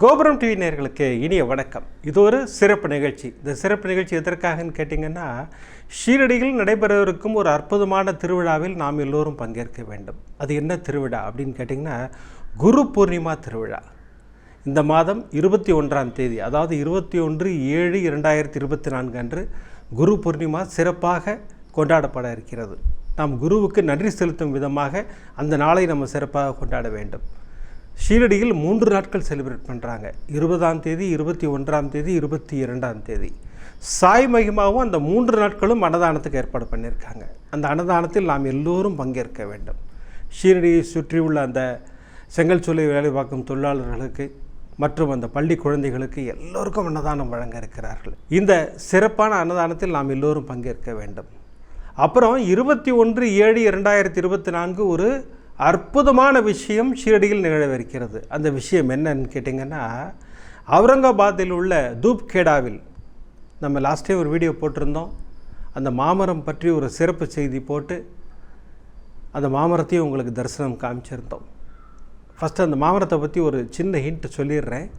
கோபுரம் டிவி நேர்களுக்கு இனிய வணக்கம். இது ஒரு சிறப்பு நிகழ்ச்சி. இந்த சிறப்பு நிகழ்ச்சி எதற்காகன்னு கேட்டிங்கன்னா ஷீரடியில் நடைபெறவிருக்கும் ஒரு அற்புதமான திருவிழாவில் நாம் எல்லோரும் பங்கேற்க வேண்டும். அது என்ன திருவிழா அப்படின்னு கேட்டிங்கன்னா குரு பூர்ணிமா திருவிழா. இந்த மாதம் இருபத்தி ஒன்றாம் தேதி அதாவது இருபத்தி ஒன்று ஏழு இரண்டாயிரத்தி இருபத்தி நான்கு அன்று குரு பூர்ணிமா சிறப்பாக கொண்டாடப்பட இருக்கிறது. நாம் குருவுக்கு நன்றி செலுத்தும் விதமாக அந்த நாளை நம்ம சிறப்பாக கொண்டாட வேண்டும். ஷீரடியில் மூன்று நாட்கள் செலிப்ரேட் பண்ணுறாங்க இருபதாம் தேதி இருபத்தி ஒன்றாம் தேதி இருபத்தி இரண்டாம் தேதி. சாய் மகிமாவும் அந்த மூன்று நாட்களும் அன்னதானத்துக்கு ஏற்பாடு பண்ணியிருக்காங்க. அந்த அன்னதானத்தில் நாம் எல்லோரும் பங்கேற்க வேண்டும். ஷீரடியை சுற்றியுள்ள அந்த செங்கல் சூளை வேலை பார்க்கும் தொழிலாளர்களுக்கு மற்றும் அந்த பள்ளி குழந்தைகளுக்கு எல்லோருக்கும் அன்னதானம் வழங்க இருக்கிறார்கள். இந்த சிறப்பான அன்னதானத்தில் நாம் எல்லோரும் பங்கேற்க வேண்டும். அப்புறம் இருபத்தி ஒன்று ஏழு இரண்டாயிரத்தி இருபத்தி நான்கு ஒரு அற்புதமான விஷயம் ஷீரடியில் நிகழவிருக்கிறது. அந்த விஷயம் என்னன்னு கேட்டிங்கன்னா அவுரங்காபாத்தில் உள்ள தூப்கேடாவில் நம்ம லாஸ்டே ஒரு வீடியோ போட்டிருந்தோம். அந்த மாமரம் பற்றி ஒரு சிறப்பு செய்தி போட்டு அந்த மாமரத்தையும் உங்களுக்கு தரிசனம் காமிச்சிருந்தோம். ஃபஸ்ட்டு அந்த மாமரத்தை பற்றி ஒரு சின்ன ஹிண்ட் சொல்லிடுறேன்.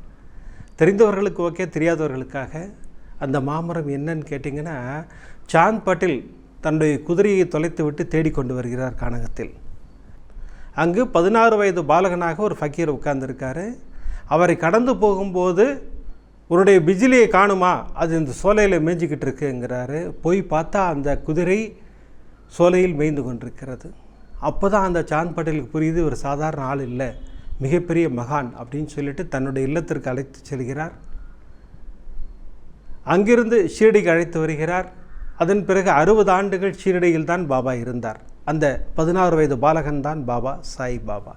தெரிந்தவர்களுக்கு ஓகே தெரியாதவர்களுக்காக. அந்த மாமரம் என்னன்னு கேட்டிங்கன்னா சாந்த் பட்டில் தன்னுடைய குதிரையை தொலைத்து விட்டு தேடிக்கொண்டு வருகிறார் கானகத்தில். அங்கு பதினாறு வயது பாலகனாக ஒரு ஃபக்கீர் உட்கார்ந்துருக்காரு. அவரை கடந்து போகும்போது உன்னுடைய பிஜிலியை காணுமா? அது இந்த சோலையில் மேய்ஞ்சிக்கிட்டு இருக்குங்கிறாரு போய் பார்த்தா அந்த குதிரை சோலையில் மேய்ந்து கொண்டிருக்கிறது. அப்போ தான் அந்த சாந்த் பட்டேலுக்கு புரியுது ஒரு சாதாரண ஆள் இல்லை மிகப்பெரிய மகான் அப்படின்னு சொல்லிட்டு தன்னுடைய இல்லத்திற்கு அழைத்து செல்கிறார். அங்கிருந்து ஷீரடிக்கு அழைத்து வருகிறார். அதன் பிறகு அறுபது ஆண்டுகள் ஷீரடியில் தான் பாபா இருந்தார். அந்த பதினாறு வயது பாலகன் தான் பாபா சாய் பாபா.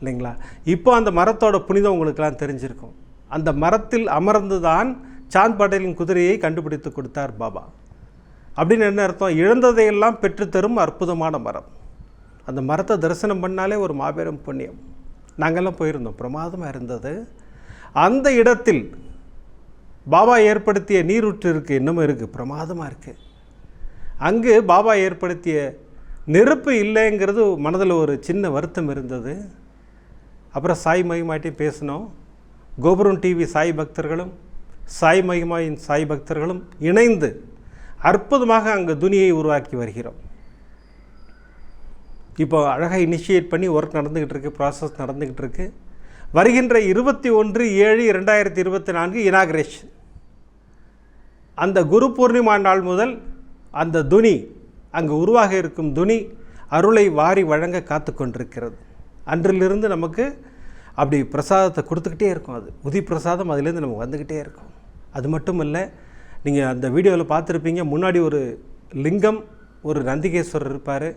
இல்லைங்களா? இப்போ அந்த மரத்தோட புனிதம் உங்களுக்கெல்லாம் தெரிஞ்சிருக்கும். அந்த மரத்தில் அமர்ந்து தான் சாந்த் பட்டேலின் குதிரையை கண்டுபிடித்து கொடுத்தார் பாபா. அப்படின்னு என்ன அர்த்தம்? இழந்ததையெல்லாம் பெற்றுத்தரும் அற்புதமான மரம். அந்த மரத்தை தரிசனம் பண்ணாலே ஒரு மாபெரும் புண்ணியம். நாங்கள்லாம் போயிருந்தோம். பிரமாதமாக இருந்தது. அந்த இடத்தில் பாபா ஏற்படுத்திய நீரூற்று இருக்குது இன்னமும் இருக்குது பிரமாதமாக இருக்குது அங்கு பாபா ஏற்படுத்திய நெருப்பு இல்லைங்கிறது மனதில் ஒரு சின்ன வருத்தம் இருந்தது. அப்புறம் சாய் மகிமாட்டையும் பேசினோம். கோபுரம் டிவி சாய் பக்தர்களும் சாய் மகிமாயின் சாய் பக்தர்களும் இணைந்து அற்புதமாக அங்கே துனியை உருவாக்கி வருகிறோம். இப்போ அழகாக இனிஷியேட் பண்ணி ஒர்க் நடந்துக்கிட்டு இருக்கு ப்ராசஸ் நடந்துக்கிட்டு இருக்கு. வருகின்ற இருபத்தி ஒன்று ஏழு இரண்டாயிரத்தி இருபத்தி நான்கு இனாகிரேஷன் அந்த குரு பூர்ணிமா நாள் முதல் அந்த துனி அங்கு உருவாக இருக்கும் துணி அருளை வாரி வழங்க காத்து கொண்டிருக்கிறது. அன்றிலிருந்து நமக்கு அப்படி பிரசாதத்தை கொடுத்துக்கிட்டே இருக்கும் அது. உதி பிரசாதம் அதுலேருந்து நமக்கு வந்துக்கிட்டே இருக்கும். அது மட்டும் இல்லை நீங்கள் அந்த வீடியோவில் பார்த்துருப்பீங்க முன்னாடி ஒரு லிங்கம் ஒரு நந்திகேஸ்வரர் இருப்பார்.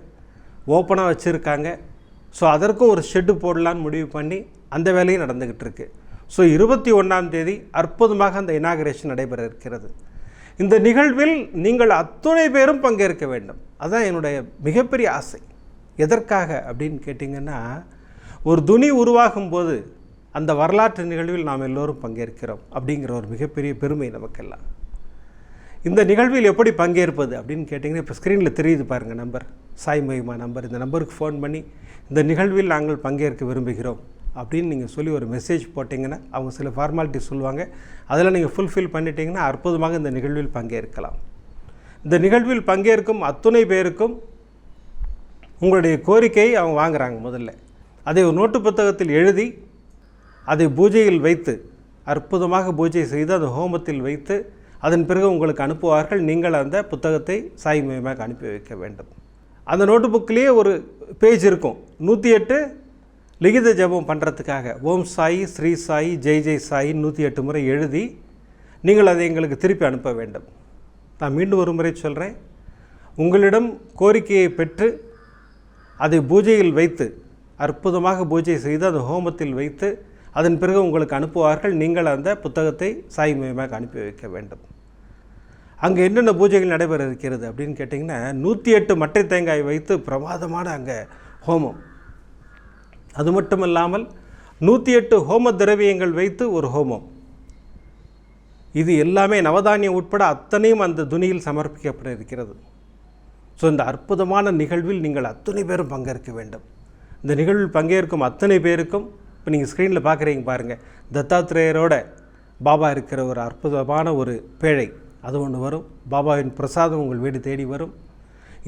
ஓப்பனாக வச்சுருக்காங்க. ஸோ அதற்கும் ஒரு ஷெட்டு போடலான்னு முடிவு பண்ணி அந்த வேலையும் நடந்துக்கிட்டு இருக்குது ஸோ இருபத்தி ஒன்றாம் தேதி அற்புதமாக அந்த இனாகரேஷன் நடைபெற இருக்கிறது. இந்த நிகழ்வில் நீங்கள் அத்துணை பேரும் பங்கேற்க வேண்டும். அதுதான் என்னுடைய மிகப்பெரிய ஆசை. எதற்காக அப்படின்னு கேட்டிங்கன்னா ஒரு துணி உருவாகும் போது அந்த வரலாற்று நிகழ்வில் நாம் எல்லோரும் பங்கேற்கிறோம் அப்படிங்கிற ஒரு மிகப்பெரிய பெருமை நமக்கெல்லாம். இந்த நிகழ்வில் எப்படி பங்கேற்பது அப்படின்னு கேட்டிங்கன்னா இப்போ ஸ்க்ரீனில் தெரியுது பாருங்கள் நம்பர். சாய் மகிமா நம்பர். இந்த நம்பருக்கு ஃபோன் பண்ணி இந்த நிகழ்வில் நாங்கள் பங்கேற்க விரும்புகிறோம். அப்படின்னு நீங்கள் சொல்லி ஒரு மெசேஜ் போட்டிங்கன்னா அவங்க சில ஃபார்மாலிட்டி சொல்லுவாங்க. அதில் நீங்கள் ஃபுல்ஃபில் பண்ணிட்டீங்கன்னா அற்புதமாக இந்த நிகழ்வில் பங்கேற்கலாம். இந்த நிகழ்வில் பங்கேற்கும் அத்துணை பேருக்கும் உங்களுடைய கோரிக்கையை அவங்க வாங்குகிறாங்க முதல்ல. அதை ஒரு நோட்டு புத்தகத்தில் எழுதி அதை பூஜையில் வைத்து அற்புதமாக பூஜை செய்து அந்த ஹோமத்தில் வைத்து அதன் பிறகு உங்களுக்கு அனுப்புவார்கள். நீங்கள் அந்த புத்தகத்தை சாய் மூலியமாக அனுப்பி வைக்க வேண்டும். அந்த நோட்டு புக்கிலேயே ஒரு பேஜ் இருக்கும். நூற்றி எட்டு லிகித ஜபம் பண்ணுறதுக்காக ஓம் சாய் ஸ்ரீ சாய் ஜெய் ஜெய் சாய் நூற்றி எட்டு முறை எழுதி நீங்கள் அதை எங்களுக்கு திருப்பி அனுப்ப வேண்டும். நான் மீண்டும் ஒரு முறை சொல்கிறேன் உங்களிடம் கோரிக்கையை பெற்று அதை பூஜையில் வைத்து அற்புதமாக பூஜை செய்து அந்த ஹோமத்தில் வைத்து அதன் பிறகு உங்களுக்கு அனுப்புவார்கள். நீங்கள் அந்த புத்தகத்தை சாய் மூலியமாக அனுப்பி வைக்க வேண்டும். அங்கே என்னென்ன பூஜைகள் நடைபெற இருக்கிறது அப்படின்னு கேட்டிங்கன்னா நூற்றி எட்டு மட்டை தேங்காய் வைத்து பிரமாதமான அங்கே ஹோமம். அது மட்டும் இல்லாமல் நூற்றி எட்டு ஹோம திரவியங்கள் வைத்து ஒரு ஹோமம். இது எல்லாமே நவதானியம் உட்பட அத்தனையும் அந்த துணியில் சமர்ப்பிக்கப்பட இருக்கிறது. ஸோ இந்த அற்புதமான நிகழ்வில் நீங்கள் அத்தனை பேரும் பங்கேற்க வேண்டும். இந்த நிகழ்வில் பங்கேற்கும் அத்தனை பேருக்கும் இப்போ நீங்கள் ஸ்க்ரீனில் பார்க்குறீங்க பாருங்கள் தத்தாத்திரேயரோட பாபா இருக்கிற ஒரு அற்புதமான ஒரு பேழை அது ஒன்று வரும். பாபாவின் பிரசாதம் உங்கள் வீடு தேடி வரும்.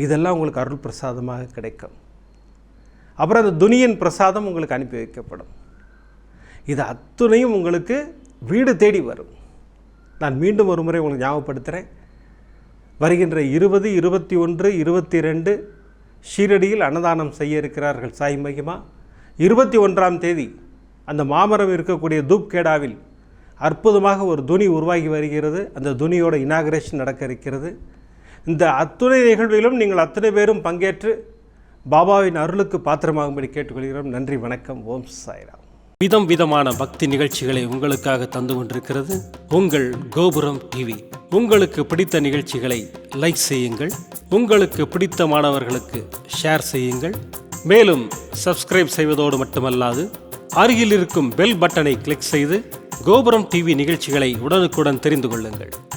இதெல்லாம் உங்களுக்கு அருள் பிரசாதமாக கிடைக்கும். அப்புறம் அந்த துனியின் பிரசாதம் உங்களுக்கு அனுப்பி வைக்கப்படும். இது அத்துணையும் உங்களுக்கு வீடு தேடி வரும். நான் மீண்டும் ஒரு முறை உங்களுக்கு ஞாபகப்படுத்துகிறேன் வருகின்ற இருபது இருபத்தி ஒன்று இருபத்தி ரெண்டு ஷீரடியில் அன்னதானம் செய்ய இருக்கிறார்கள் சாய் மகிமா. இருபத்தி ஒன்றாம் தேதி அந்த மாமரம் இருக்கக்கூடிய தூப்கேடாவில் அற்புதமாக ஒரு துணி உருவாகி வருகிறது. அந்த துணியோட இனாகரேஷன் நடக்க இருக்கிறது. இந்த அத்துணை நிகழ்விலும் நீங்கள் அத்தனை பேரும் பங்கேற்று பாபாவின் அருளுக்கு பாத்திரமாகும்படி கேட்டுக்கொள்கிறோம். நன்றி வணக்கம். ஓம் சாய்ராம். விதம் விதமான பக்தி நிகழ்ச்சிகளை உங்களுக்காக தந்து கொண்டிருக்கிறது உங்கள் கோபுரம் டிவி உங்களுக்கு பிடித்த நிகழ்ச்சிகளை லைக் செய்யுங்கள். உங்களுக்கு பிடித்த மாணவர்களுக்கு ஷேர் செய்யுங்கள். மேலும் சப்ஸ்கிரைப் செய்வதோடு மட்டுமல்லாது அருகில் இருக்கும் பெல் பட்டனை கிளிக் செய்து கோபுரம் டிவி நிகழ்ச்சிகளை உடனுக்குடன் தெரிந்து கொள்ளுங்கள்.